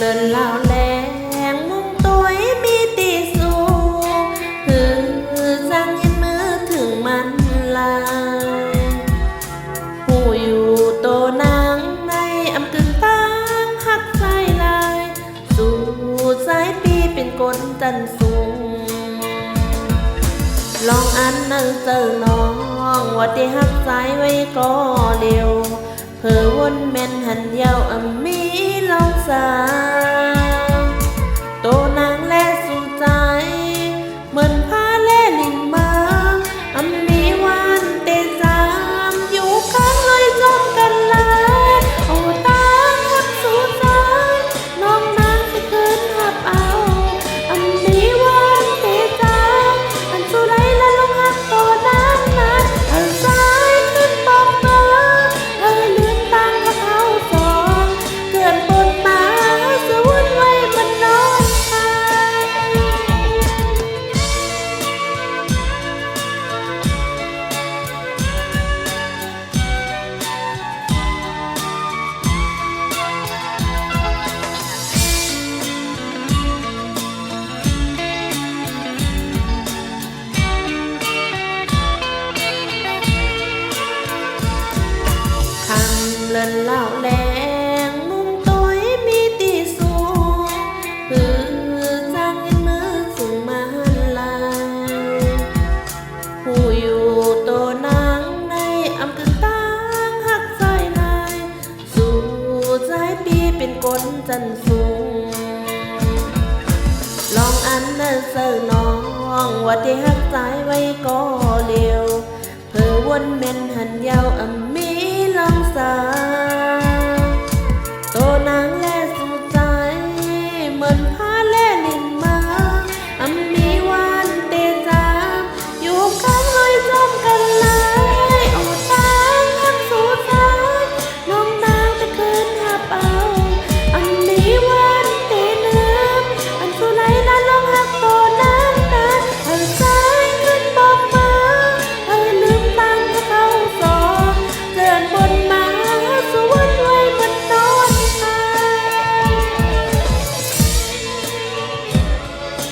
nên lao lẹn mung tối mi tì xu hư sang yên mơ ถึงมันลายผู้อยู่โตนางในอำกึ่งตางหักสายลาย สู่สายปีเป็นกลจันสูง ลองอันนั่งเจอน้องว่าที่หักสายไว้ก็เร็วเผอวนแม่นหันยาวอำำเลินเล่าแรงนุ่มต้อยมีตีสูงพือจางเงินมือสูงมาลายผู้อยู่โตนางในอำกึ่งตางหักใจนาย สู่ใจปีเป็นกลจันสูง ลองอันนั้นเสิร์น้องว่าที่หักใจไว้ก็เลียวเพื่อวนเม่นหันยาวอำมีลำสาย mình